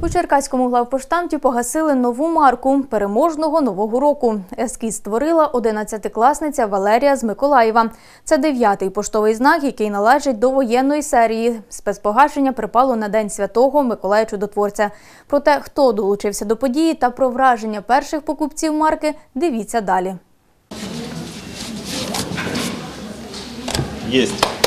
У Черкаському главпоштамті погасили нову марку переможного нового року. Ескіз створила 11-класниця Валерія з Миколаєва. Це дев'ятий поштовий знак, який належить до воєнної серії. Спецпогашення припало на День святого Миколая Чудотворця. Про те, хто долучився до події та про враження перших покупців марки, дивіться далі. Есть.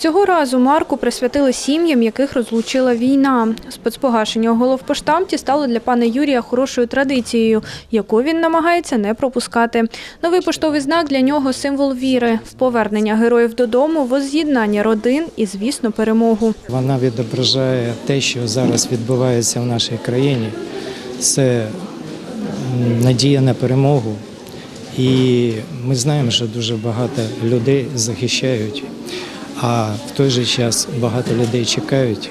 Цього разу марку присвятили сім'ям, яких розлучила війна. Спецпогашення головпоштамті стало для пана Юрія хорошою традицією, яку він намагається не пропускати. Новий поштовий знак для нього символ віри, повернення героїв додому, возз'єднання родин і, звісно, перемогу. Вона відображає те, що зараз відбувається в нашій країні. Це надія на перемогу. І ми знаємо, що дуже багато людей захищають, а в той же час багато людей чекають,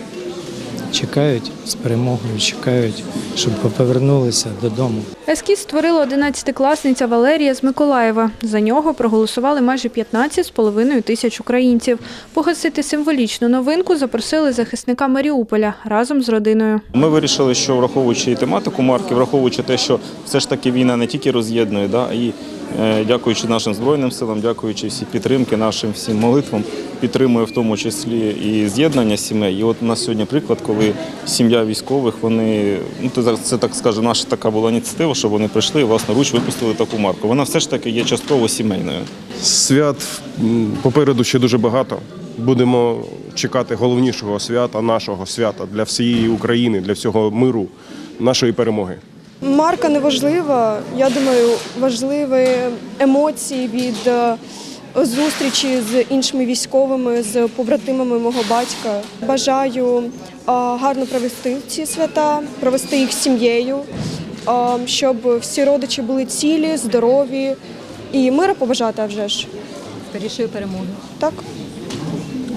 чекають з перемогою, чекають, щоб повернулися додому. Ескіз створила 11-класниця Валерія з Миколаєва. За нього проголосували майже 15,5 тисяч українців. Погасити символічну новинку запросили захисника Маріуполя разом з родиною. Ми вирішили, що враховуючи і тематику марки, враховуючи те, що все ж таки війна не тільки роз'єднує, да, і дякуючи нашим Збройним силам, дякуючи всі підтримки, нашим всім молитвам, підтримує в тому числі і з'єднання сімей. І от у нас сьогодні приклад, коли сім'я військових, вони, ну це так скажу, наша така була ініціатива, що вони прийшли і власноруч випустили таку марку. Вона все ж таки є частково сімейною. Свят попереду ще дуже багато. Будемо чекати головнішого свята, нашого свята для всієї України, для всього миру, нашої перемоги. Марка не важлива. Я думаю, важливі емоції від е, зустрічі з іншими військовими, з побратимами мого батька. Бажаю е, гарно провести ці свята, провести їх з сім'єю, е, щоб всі родичі були цілі, здорові і мира побажати, а вже ж. скорішої перемоги. Так,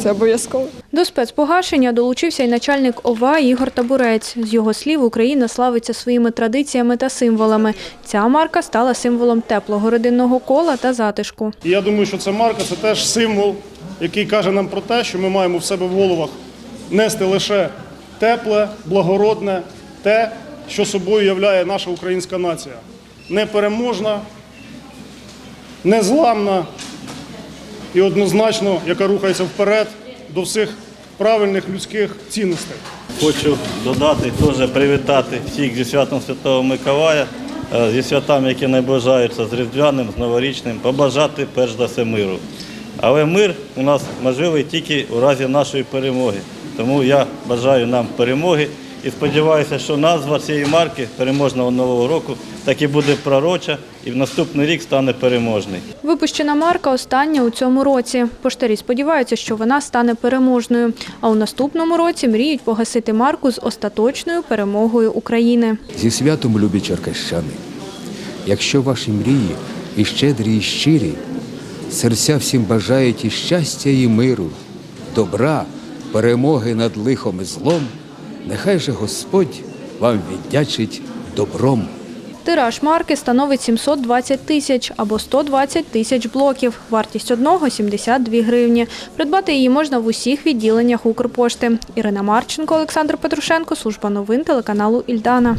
це обов'язково. До спецпогашення долучився й начальник ОВА Ігор Табурець. З його слів, Україна славиться своїми традиціями та символами. Ця марка стала символом теплого родинного кола та затишку. І я думаю, що ця марка це теж символ, який каже нам про те, що ми маємо в себе в головах нести лише тепле, благородне, те, що собою являє наша українська нація. Непереможна, незламна і однозначно, яка рухається вперед до всіх правильних людських цінностей. Хочу додати, теж привітати всіх зі святом Святого Миколая, е, зі святами, які наближаються з Різдвяним, з Новорічним, побажати перш за все миру. Але мир у нас можливий тільки у разі нашої перемоги. Тому я бажаю нам перемоги і сподіваюся, що назва цієї марки переможного нового року так і буде пророча і в наступний рік стане переможний. Випущена марка остання у цьому році. Поштарі сподіваються, що вона стане переможною. А у наступному році мріють погасити марку з остаточною перемогою України. Зі святом, любі черкащани! Якщо ваші мрії і щедрі, і щирі, серця всім бажають і щастя, і миру, добра, перемоги над лихом і злом, нехай же Господь вам віддячить добром. Тираж марки становить 720 тисяч або 120 тисяч блоків. Вартість одного – 72 гривні. Придбати її можна в усіх відділеннях Укрпошти. Ірина Марченко, Олександр Петрушенко, служба новин телеканалу Ільдана.